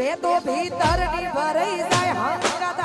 ભેદો ભીતરની ભરાઈ જાય હંગત